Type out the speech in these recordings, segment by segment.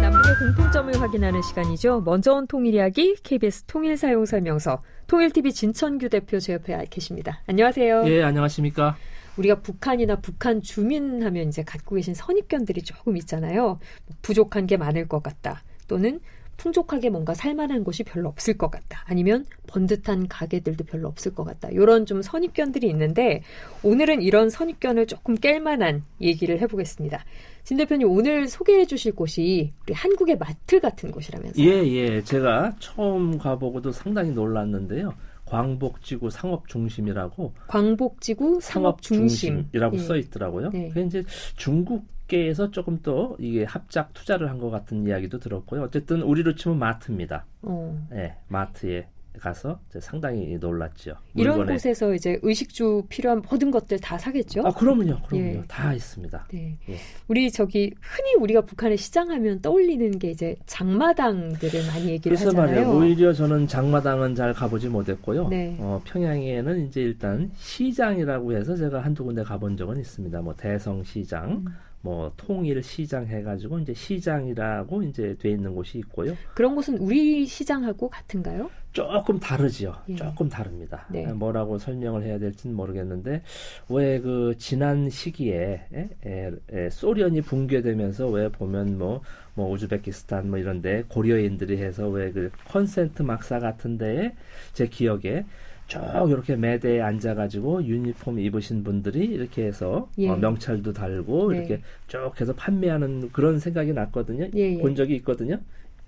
남북의 공통점을 확인하는 시간이죠. 먼저 온 통일 이야기 KBS 통일 사용 설명서 통일TV 진천규 대표 제 옆에 계십니다. 안녕하세요. 예, 안녕하십니까? 우리가 북한이나 북한 주민 하면 이제 갖고 계신 선입견들이 조금 있잖아요. 뭐 부족한 게 많을 것 같다. 또는 풍족하게 뭔가 살만한 곳이 별로 없을 것 같다. 아니면 번듯한 가게들도 별로 없을 것 같다. 이런 좀 선입견들이 있는데 오늘은 이런 선입견을 조금 깰 만한 얘기를 해보겠습니다. 진 대표님 오늘 소개해 주실 곳이 우리 한국의 마트 같은 곳이라면서요. 예, 예. 제가 처음 가보고도 상당히 놀랐는데요. 광복지구 상업중심이라고 광복지구 상업중심. 상업중심이라고 예. 써 있더라고요. 네. 그게 이제 중국 계에서 조금 더 이게 합작 투자를 한 것 같은 이야기도 들었고요. 어쨌든 우리로 치면 마트입니다. 어. 예, 마트에 가서 상당히 놀랐죠. 이런 물건에. 곳에서 이제 의식주 필요한 모든 것들 다 사겠죠? 아, 그러면요, 그럼요. 예. 다 있습니다. 네. 예. 우리 저기 흔히 우리가 북한의 시장하면 떠올리는 게 이제 장마당들을 많이 얘기를 그래서 하잖아요. 말이에요. 오히려 저는 장마당은 잘 가보지 못했고요. 네. 어, 평양에는 이제 일단 시장이라고 해서 제가 한두 군데 가본 적은 있습니다. 뭐 대성시장, 음. 뭐 통일 시장 해가지고 이제 시장이라고 이제 돼 있는 곳이 있고요. 그런 곳은 우리 시장하고 같은가요? 조금 다르지요. 예. 조금 다릅니다. 네. 아, 뭐라고 설명을 해야 될지는 모르겠는데 왜 그 지난 시기에 에, 에, 에, 소련이 붕괴되면서 왜 보면 뭐, 뭐 우즈베키스탄 뭐 이런데 고려인들이 해서 왜 그 컨센트 막사 같은 데에 제 기억에 쭉 이렇게 매대에 앉아가지고 유니폼 입으신 분들이 이렇게 해서 예. 어, 명찰도 달고 네. 이렇게 쭉 해서 판매하는 그런 생각이 났거든요. 예, 예. 본 적이 있거든요.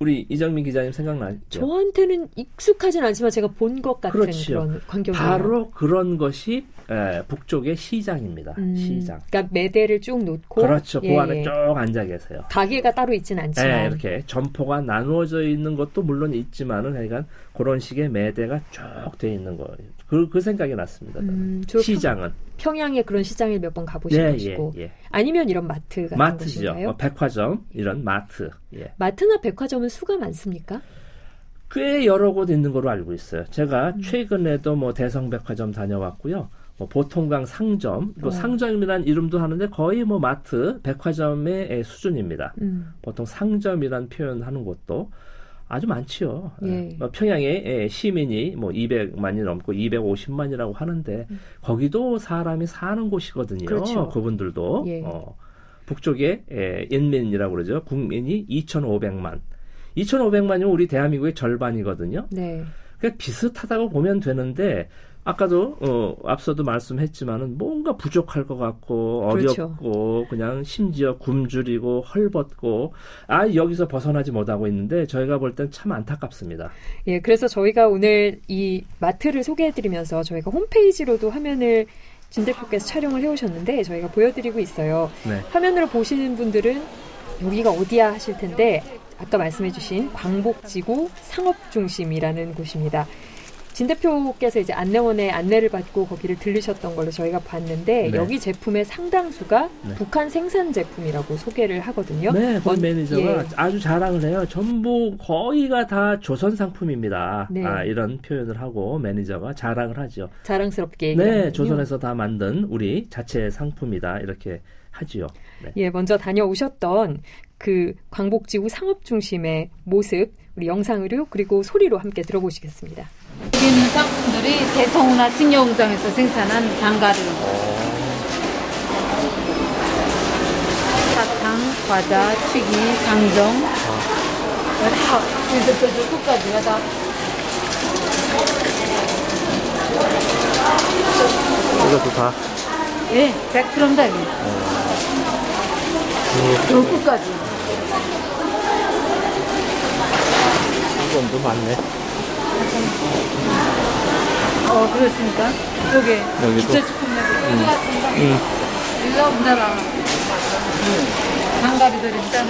우리 이정민 기자님 생각나죠? 저한테는 익숙하진 않지만 제가 본 것 같은 그렇죠. 그런 광경이에요. 바로 그런 것이 에, 북쪽의 시장입니다. 음, 시장. 그러니까 매대를 쭉 놓고 그렇죠. 예, 그 안에 예. 쭉 앉아 계세요. 가게가 따로 있진 않지만 네, 이렇게 점포가 나누어져 있는 것도 물론 있지만은 하여간 그런 식의 매대가 쭉 돼 있는 거예요. 그, 그 생각이 났습니다. 음, 시장은. 평, 양에 그런 시장을 몇번 가보신 예, 예, 것이고 예. 아니면 이런 마트 같은 마트죠. 곳인가요? 어, 백화점, 이런 마트. 예. 마트나 백화점은 수가 많습니까? 꽤 여러 곳 있는 걸로 알고 있어요. 제가 음. 최근에도 뭐 대성백화점 다녀왔고요. 뭐 보통강 상점, 뭐 어. 상점이란 이름도 하는데 거의 뭐 마트, 백화점의 에, 수준입니다. 음. 보통 상점이란 표현하는 곳도 아주 많지요. 예. 어, 평양에 에, 시민이 뭐 200만이 넘고 250만이라고 하는데 거기도 사람이 사는 곳이거든요. 음. 그렇죠. 그분들도 예. 어, 북쪽에 에, 인민이라고 그러죠. 국민이 2,500만. 2,500만이면 우리 대한민국의 절반이거든요. 네. 그러니까 비슷하다고 보면 되는데 아까도 어, 앞서도 말씀했지만은 뭔가 부족할 것 같고 그렇죠. 어렵고 그냥 심지어 굶주리고 헐벗고 아 여기서 벗어나지 못하고 있는데 저희가 볼 땐 참 안타깝습니다. 예, 그래서 저희가 오늘 이 마트를 소개해드리면서 저희가 홈페이지로도 화면을 진 대표께서 촬영을 해오셨는데 저희가 보여드리고 있어요. 네. 화면으로 보시는 분들은 여기가 어디야 하실 텐데 아까 말씀해주신 광복지구 상업중심이라는 곳입니다. 진 대표께서 이제 안내원의 안내를 받고 거기를 들르셨던 걸로 저희가 봤는데 네. 여기 제품의 상당수가 네. 북한 생산 제품이라고 소개를 하거든요. 네, 본 먼- 매니저가 예. 아주 자랑을 해요. 전부 거의가 다 조선 상품입니다. 네. 아, 이런 표현을 하고 매니저가 자랑을 하죠. 자랑스럽게 네. 조선에서 다 만든 우리 자체 상품이다 이렇게 하지요. 네. 예, 먼저 다녀오셨던 그 광복지구 상업 중심의 모습, 우리 영상으로 그리고 소리로 함께 들어보시겠습니다. 여기 있는 상품들이 대성우나 식료공장에서 생산한 장가루. 사탕, 과자, 튀기, 강정. 다, 이제부터 끝까지가 다. 이것도 다 예, 100g 달기. 저 끝까지. 이건도 많네. 어, 그렇습니까? 여기, 여기도? 기초식품에도 여기 같습니다. 일로 우리나라 장가루들이 있잖아.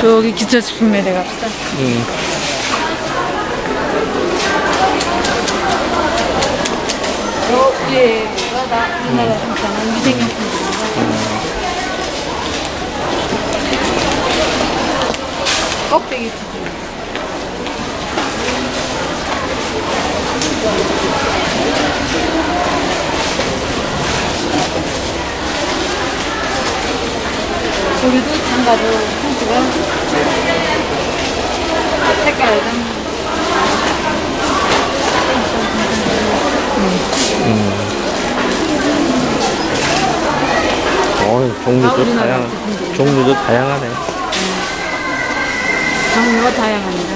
저기 기초식품에 갑시다. 여기가 다 우리나라 생산한 미생용품입 껍데기 튀김. 우리도 장가도 홍수가 색깔은 음. 어, 종류도 다양, 종류도 다양하네. 다양합니다.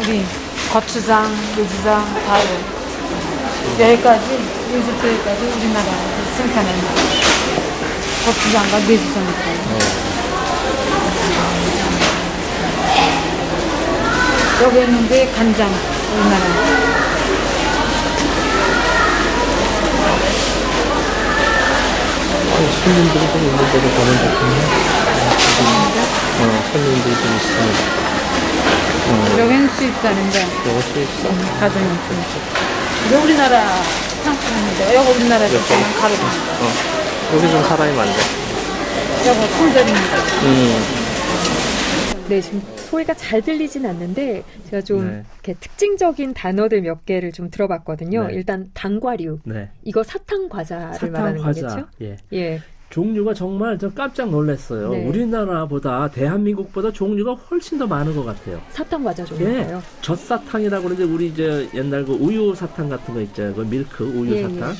우리 고추장, 유주장 다요. 여기까지 여기까지 우리나라에서 생산하는 고추장과 유주장입니다. 여기 있는데 간장 우리나라. 손님들이 좀 있는 데도 보면 좋겠네. 어, 손님들이 좀 있습니다. 여기는 수입산인데 이것도 있어. 가정용 수입. 이게 우리나라 상품입니다. 여기 우리나라에서 여기. 쓰는 가루입니다. 어, 여기 좀 사람이 많네. 여기 품절입니다. 음, 네, 지금 소리가 잘 들리진 않는데 제가 좀 네. 이렇게 특징적인 단어들 몇 개를 좀 들어봤거든요. 네. 일단 당과류. 네. 이거 사탕 과자를 말하는. 거겠죠? 예. 예. 종류가 정말 저 깜짝 놀랐어요. 네. 우리나라보다 대한민국보다 종류가 훨씬 더 많은 것 같아요. 사탕 과자 예. 종류예요. 젖사탕이라고 그러는데 우리 이제 옛날 그 우유 사탕 같은 거 있잖아요. 그 밀크 우유 예, 사탕.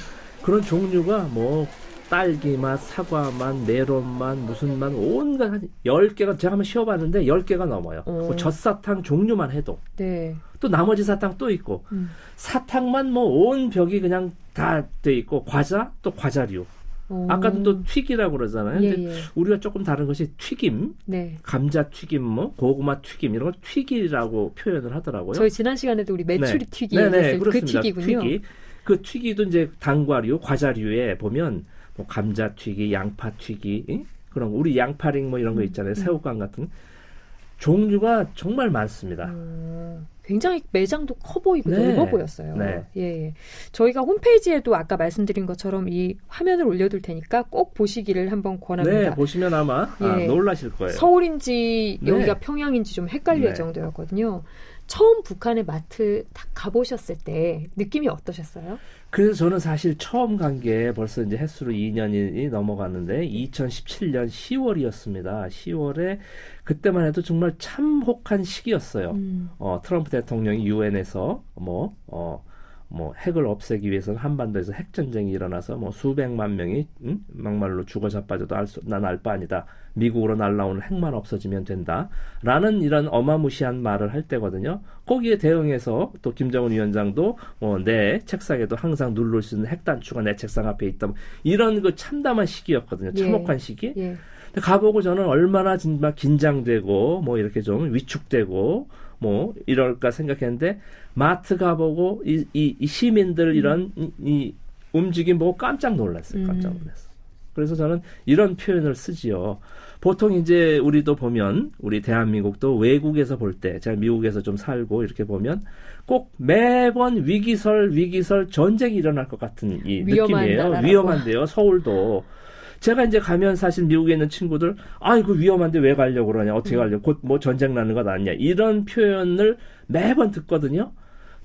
그런 종류가 뭐 딸기 맛, 사과 맛, 메론 맛, 무슨 맛 온갖 한 10개가 제가 한번 씌워 봤는데 10개가 넘어요. 오. 뭐 젖사탕 종류만 해도 네. 또 나머지 사탕 또 있고 음. 사탕만 뭐 온 벽이 그냥 다 돼 있고 과자 또 과자류. 어. 아까도 또 튀기라고 그러잖아요. 예, 근데 예. 우리가 조금 다른 것이 튀김, 네. 감자 튀김, 뭐 고구마 튀김 이런 걸 튀기라고 표현을 하더라고요. 저희 지난 시간에도 우리 메추리 튀기 네네, 그. 튀기군요. 튀기. 그 튀기도 이제 당과류, 과자류에 보면 뭐 감자 튀기, 양파 튀기, 응? 그런 거. 우리 양파링 뭐 이런 거 있잖아요. 새우깡 같은 종류가 정말 많습니다. 음, 굉장히 매장도 커 보이고 네. 넓어 보였어요. 네. 예, 예. 저희가 홈페이지에도 아까 말씀드린 것처럼 이 화면을 올려둘 테니까 꼭 보시기를 한번 권합니다. 네, 보시면 아마 아, 예. 놀라실 거예요. 서울인지 네. 여기가 평양인지 좀 헷갈릴 네. 정도였거든요. 처음 북한의 마트 딱 가보셨을 때 느낌이 어떠셨어요? 그래서 저는 사실 처음 간 게 벌써 이제 횟수로 2년이 넘어갔는데 2017년 10월이었습니다. 10월에 그때만 해도 정말 참혹한 시기였어요. 음, 어, 트럼프 대통령이 유엔에서 뭐, 어, 뭐 핵을 없애기 위해서는 한반도에서 핵 전쟁이 일어나서 뭐 수백만 명이 음? 막말로 죽어 자빠져도 난 알 바 아니다. 미국으로 날라오는 핵만 없어지면 된다라는 이런 어마무시한 말을 할 때거든요. 거기에 대응해서 또 김정은 위원장도 뭐내 책상에도 항상 누를 수 있는 핵 단추가 내 책상 앞에 있다. 뭐 이런 그 참담한 시기였거든요. 예. 참혹한 시기. 예. 가보고 저는 얼마나 정말 긴장되고 뭐 이렇게 좀 위축되고 뭐 이럴까 생각했는데 마트 가보고 이, 이, 이 시민들 이런 이, 이 움직임 보고 깜짝 놀랐어요. 깜짝 음. 놀랐어요. 그래서 저는 이런 표현을 쓰지요. 보통 이제 우리도 보면 우리 대한민국도 외국에서 볼 때 제가 미국에서 좀 살고 이렇게 보면 꼭 매번 위기설 위기설 전쟁이 일어날 것 같은 이 위험한 느낌이에요. 나라라고. 위험한데요. 서울도 제가 이제 가면 사실 미국에 있는 친구들 아이고 위험한데 왜 가려고 그러냐 어떻게 가려고 곧 뭐 전쟁 나는 것 아니냐 이런 표현을 매번 듣거든요.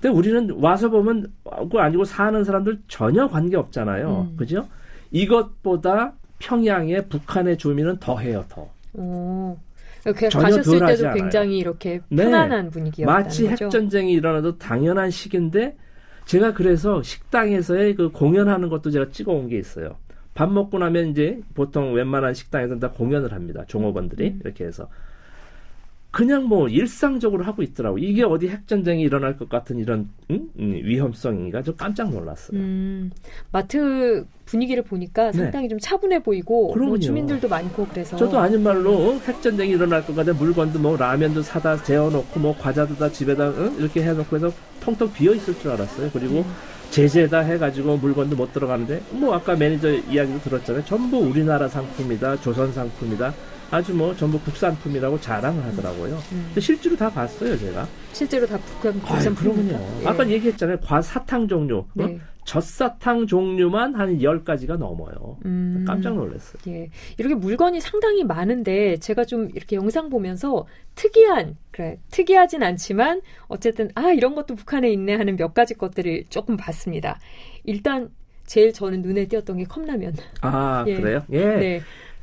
근데 우리는 와서 보면 그거 아니고 사는 사람들 전혀 관계 없잖아요. 음. 그죠? 이것보다 평양의 북한의 주민은 더 해요, 더. 어. 그 가셨을 때도 않아요. 굉장히 이렇게 네. 편안한 분위기였다는 마치 거죠. 핵전쟁이 일어나도 당연한 시기인데 제가 그래서 식당에서의 그 공연하는 것도 제가 찍어 온 게 있어요. 밥 먹고 나면 이제 보통 웬만한 식당에서는 다 공연을 합니다. 종업원들이 음. 이렇게 해서 그냥 뭐 일상적으로 하고 있더라고. 이게 어디 핵전쟁이 일어날 것 같은 이런 음? 음, 위험성인가 좀 깜짝 놀랐어요. 음, 마트 분위기를 보니까 네. 상당히 좀 차분해 보이고 뭐. 주민들도 많고 그래서 저도 아닌 말로 어, 핵전쟁이 일어날 것 같아 물건도 뭐 라면도 사다 재워놓고 뭐 과자도 다 집에다 어? 이렇게 해놓고 해서 텅텅 비어 있을 줄 알았어요. 그리고 음. 제재다 해가지고 물건도 못 들어가는데 뭐 아까 매니저 이야기도 들었잖아요. 전부 우리나라 상품이다, 조선 상품이다. 아주 뭐 전부 국산품이라고 자랑을 하더라고요. 음, 근데 실제로 다 봤어요, 제가. 실제로 다 북한 아유, 국산품입니다. 그럼요. 예. 아까 얘기했잖아요. 과사탕 종류. 어? 네. 젖사탕 종류만 한 10가지가 넘어요. 음, 깜짝 놀랐어요. 예. 이렇게 물건이 상당히 많은데 제가 좀 이렇게 영상 보면서 특이한 그래 특이하진 않지만 어쨌든 아 이런 것도 북한에 있네 하는 몇 가지 것들을 조금 봤습니다. 일단 제일 저는 눈에 띄었던 게 컵라면. 아, 예. 그래요? 예. 네.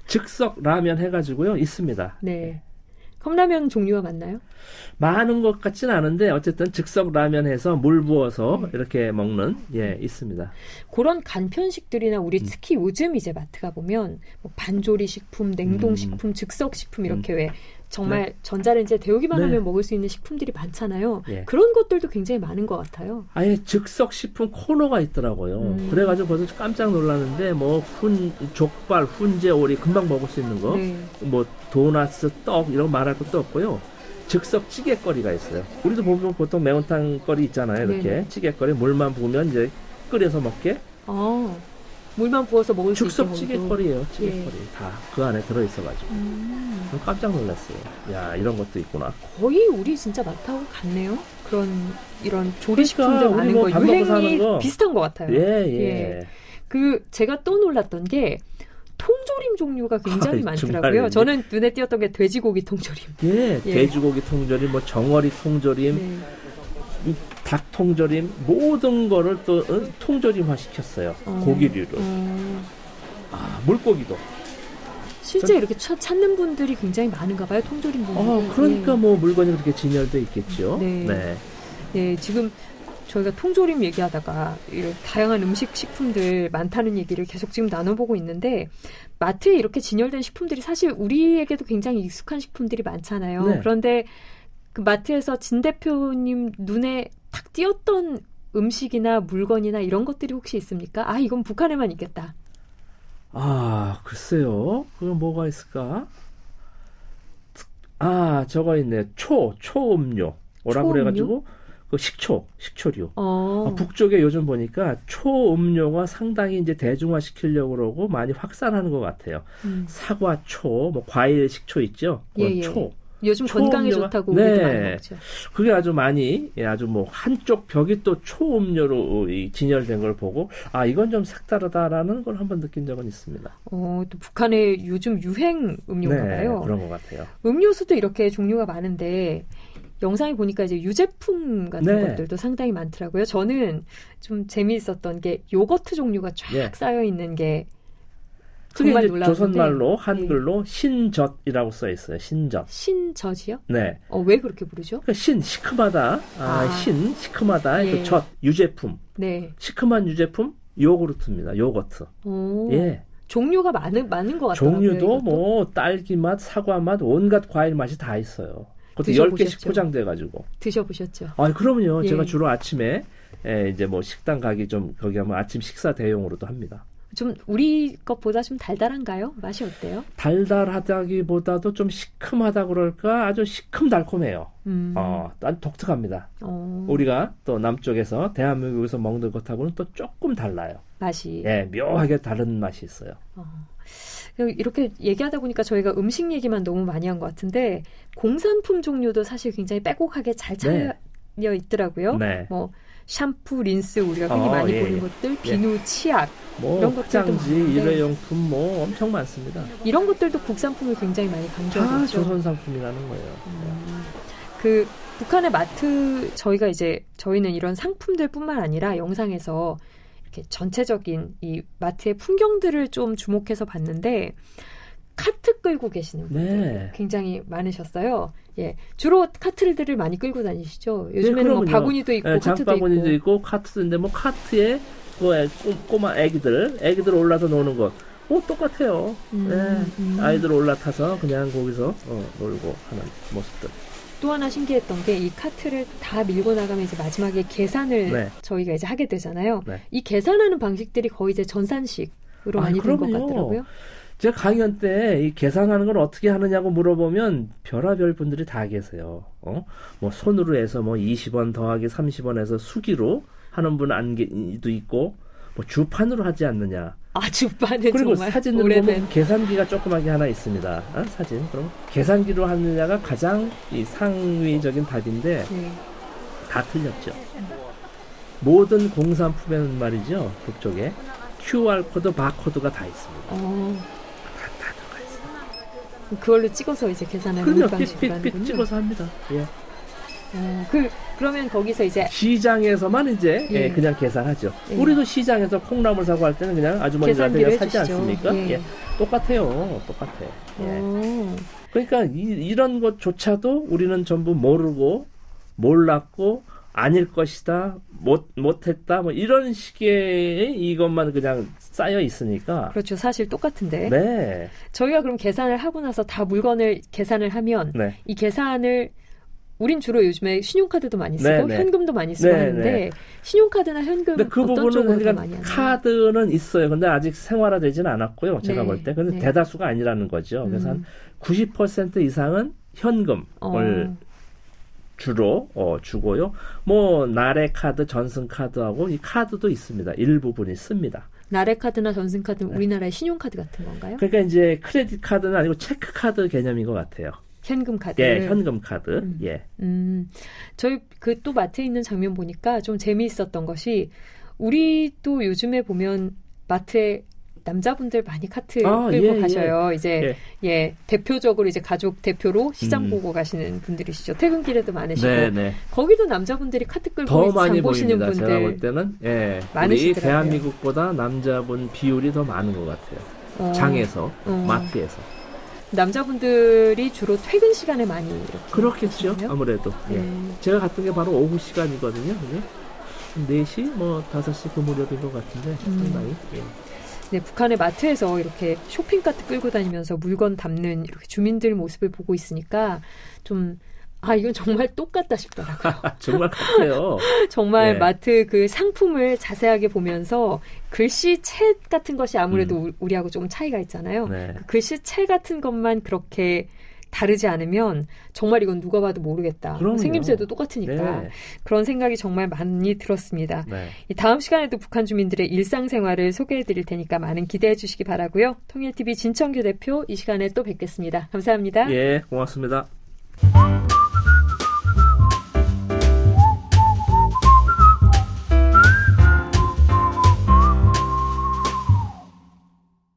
즉석 라면 해가지고요 있습니다. 네. 컵라면 종류가 많나요? 많은 것 같진 않은데 어쨌든 즉석 라면 해서 물 부어서 네. 이렇게 먹는 예 있습니다. 그런 간편식들이나 음. 우리 특히 요즘 이제 마트 가 보면 뭐 반조리 식품, 냉동 음. 식품, 즉석 식품 이렇게 왜 정말 전자레인지에 데우기만 네. 하면 먹을 수 있는 식품들이 많잖아요. 예. 그런 것들도 굉장히 많은 것 같아요. 아예 즉석 식품 코너가 있더라고요. 음. 그래가지고 벌써 깜짝 놀랐는데 뭐 훈 족발, 훈제 오리 금방 먹을 수 있는 거, 네. 뭐 도나스, 떡 이런 거 말할 것도 없고요. 즉석 찌개거리가 있어요. 우리도 보면 보통 매운탕 거리 있잖아요. 이렇게. 찌개거리 물만 부으면 이제 끓여서 먹게 아, 물만 부어서 먹을 수 있게 즉석 먹어도. 찌개거리예요. 찌개거리 다 그 안에 들어 있어가지고 음, 깜짝 놀랐어요. 야 이런 것도 있구나. 거의 우리 진짜 마트하고 같네요. 그런 이런 조리 그러니까 식품들 우리 많은 뭐거 밥 먹고 유행이 거. 비슷한 것 같아요. 예 예. 예. 그 제가 또 놀랐던 게 통조림 종류가 굉장히 아이, 많더라고요. 정말. 저는 눈에 띄었던 게 돼지고기 통조림. 예, 예. 돼지고기 통조림, 뭐 정어리 통조림, 네. 이닭 통조림 모든 거를 또 어, 통조림화 시켰어요. 어, 고기류로. 어, 아, 물고기도. 실제 이렇게 찾- 찾는 분들이 굉장히 많은가 봐요. 통조림 분들. 어, 그러니까 뭐 물건이 그렇게 진열돼 있겠죠. 네. 네. 네, 지금 저희가 통조림 얘기하다가 이런 다양한 음식 식품들 많다는 얘기를 계속 지금 나눠보고 있는데 마트에 이렇게 진열된 식품들이 사실 우리에게도 굉장히 익숙한 식품들이 많잖아요. 네. 그런데 그 마트에서 진 대표님 눈에 탁 띄었던 음식이나 물건이나 이런 것들이 혹시 있습니까? 아, 이건 북한에만 있겠다. 아, 글쎄요. 그건 뭐가 있을까? 아, 저거 있네. 초, 초음료. 뭐라 초음료? 그래가지고 그 식초, 식초류. 어, 아, 북쪽에 요즘 보니까 초음료가 상당히 이제 대중화 시키려고 그러고 많이 확산하는 것 같아요. 음. 사과 초, 뭐 과일 식초 있죠? 예, 예. 초. 요즘 건강에 초음료가- 좋다고 네. 우리도 많이 먹죠. 그게 아주 많이 예, 아주 뭐 한쪽 벽이 또 초음료로 이 진열된 걸 보고 아 이건 좀 색다르다라는 걸 한번 느낀 적은 있습니다. 어, 또 북한의 요즘 유행 음료인가 네. 그런 것 같아요. 음료수도 이렇게 종류가 많은데 영상에 보니까 이제 유제품 같은 네. 것들도 상당히 많더라고요. 저는 좀 재미있었던 게 요거트 종류가 쫙 예. 쌓여 있는 게 그게 이제 놀라운데 예. 조선말로 한글로 신젓이라고 써 있어요. 신젓. 신젖이요? 네. 어, 왜 그렇게 부르죠? 그러니까 신 시큼하다. 아, 아. 신 시큼하다. 예. 그젓 유제품. 네. 시큼한 유제품 요구르트입니다. 요거트. 오, 예. 종류가 많은 많은 것 같더라고요. 종류도. 뭐 딸기 맛, 사과 맛, 온갖 과일 맛이 다 있어요. 그것도 드셔보셨죠? 10개씩 포장돼 가지고. 드셔보셨죠? 아, 그럼요. 예. 제가 주로 아침에 에, 이제 뭐 식당 가기 좀 거기 하면 아침 식사 대용으로도 합니다. 좀 우리 것보다 좀 달달한가요? 맛이 어때요? 달달하다기보다도 좀 시큼하다 그럴까 아주 시큼달콤해요. 음, 어, 난 독특합니다. 어, 우리가 또 남쪽에서 대한민국에서 먹는 것하고는 또 조금 달라요. 맛이 예, 묘하게 다른 맛이 있어요. 어. 이렇게 얘기하다 보니까 저희가 음식 얘기만 너무 많이 한 것 같은데 공산품 종류도 사실 굉장히 빼곡하게 잘 차려 있더라고요. 네. 뭐 샴푸, 린스 우리가 흔히 어, 많이 예, 보는 예. 것들, 비누, 치약 뭐 이런 것들도 많은데. 일회용품 뭐 엄청 많습니다. 이런 것들도 국산품을 굉장히 많이 다 있죠. 조선 상품이라는 거예요. 음, 그 북한의 마트 저희가 이제 저희는 이런 상품들뿐만 아니라 영상에서 이렇게 전체적인 이 마트의 풍경들을 좀 주목해서 봤는데 카트 끌고 계시는 분들 네. 굉장히 많으셨어요. 예, 주로 카트들을 많이 끌고 다니시죠. 요즘에는 뭐 그럼요. 바구니도 있고 예, 카트도 장바구니도 있고. 있고 카트도 있는데 뭐 카트에 그 애- 꼬- 꼬마 애기들 애기들 올라서 노는 것. 어 똑같아요. 음, 예. 음. 아이들 올라타서 그냥 거기서 어, 놀고 하는 모습들. 또 하나 신기했던 게 이 카트를 다 밀고 나가면 이제 마지막에 계산을 네. 저희가 이제 하게 되잖아요. 네. 이 계산하는 방식들이 거의 이제 전산식 으로 아, 많이 된것 그럼요. 같더라고요. 제가 강연 때 이 계산하는 걸 어떻게 하느냐고 물어보면 별하별 분들이 다 계세요. 어? 뭐 손으로 해서 뭐 20원 더하기 30원 해서 수기로 하는 분 안도 있고 뭐 주판으로 하지 않느냐. 아 주반은 그리고 사진을 오래된 보면 계산기가 조그맣게 하나 있습니다. 아, 사진. 그럼 계산기로 하느냐가 가장 이 상위적인 답인데 네. 다 틀렸죠. 모든 공산품에는 말이죠. 북쪽에 QR 코드, 바코드가 다 있습니다. 어, 들어가 있어요. 그걸로 찍어서 이제 계산하는 그럼요. 방식으로 삑삑삑 하는군요. 찍어서 합니다. 예. 어, 그 그러면 거기서 이제 시장에서만 이제 예. 예, 그냥 계산하죠. 예. 우리도 시장에서 콩나물 사고 할 때는 그냥 아주머니들한테 그냥 사지 해주시죠. 않습니까? 예. 예. 똑같아요. 똑같아. 예. 어, 그러니까 이, 런 것조차도 우리는 전부 모르고 몰랐고 아닐 것이다 못 못했다 뭐 이런 식의 이것만 그냥 쌓여 있으니까 그렇죠. 사실 똑같은데 네, 저희가 그럼 계산을 하고 나서 다 물건을 계산을 하면 네. 이 계산을 우린 주로 요즘에 신용카드도 많이 쓰고 네, 네. 현금도 많이 쓰고 네, 하는데 네. 신용카드나 현금 근데 그 어떤 부분은 그러니까 많이 하나요? 카드는 있어요. 근데 아직 생활화되지는 않았고요. 제가 네, 볼 때. 근데 네. 대다수가 아니라는 거죠. 그래서 음. 한90% 이상은 현금을 어, 주로 어, 주고요. 뭐 나래 카드, 전승 카드하고 이 카드도 있습니다. 일부분이 씁니다. 나래 카드나 전승 카드는 네. 우리나라의 신용 카드 같은 건가요? 그러니까 이제 크레딧 카드는 아니고 체크 카드 개념인 것 같아요. 현금 카드. 예, 현금 카드. 음. 예. 음, 저희 그 또 마트에 있는 장면 보니까 좀 재미있었던 것이 우리 또 요즘에 보면 마트에 남자분들 많이 카트 아, 끌고 예, 가셔요. 이제 예. 대표적으로 이제 가족 대표로 시장 음. 보고 가시는 분들이시죠. 퇴근길에도 많으시고 네, 네. 거기도 남자분들이 카트 끌고 더장 많이 보시는 보입니다. 제가 볼 분들 때는 예. 우리 많으시더라고요. 대한민국보다 남자분 비율이 더 많은 것 같아요. 어, 장에서, 어. 마트에서. 남자분들이 주로 퇴근 시간에 많이 이렇게 그렇겠죠. 하시나요? 아무래도. 예. 네. 제가 갔던 게 바로 오후 시간이거든요. 그게. 4시, 뭐 5시 그 무렵인 것 같은데 음. 상당히. 예. 네, 북한의 마트에서 이렇게 쇼핑카트 끌고 다니면서 물건 담는 이렇게 주민들 모습을 보고 있으니까 좀, 아, 이건 정말 똑같다 싶더라고요. 정말 같아요. 정말 네. 마트 그 상품을 자세하게 보면서 글씨체 같은 것이 아무래도 우- 우리하고 조금 차이가 있잖아요. 음. 네. 글씨체 같은 것만 그렇게 다르지 않으면 정말 이건 누가 봐도 모르겠다. 그럼요. 생김새도 똑같으니까. 네. 그런 생각이 정말 많이 들었습니다. 네. 이 다음 시간에도 북한 주민들의 일상생활을 소개해 드릴 테니까 많은 기대해 주시기 바라고요. 통일TV 진청규 대표 이 시간에 또 뵙겠습니다. 감사합니다. 예, 고맙습니다. 아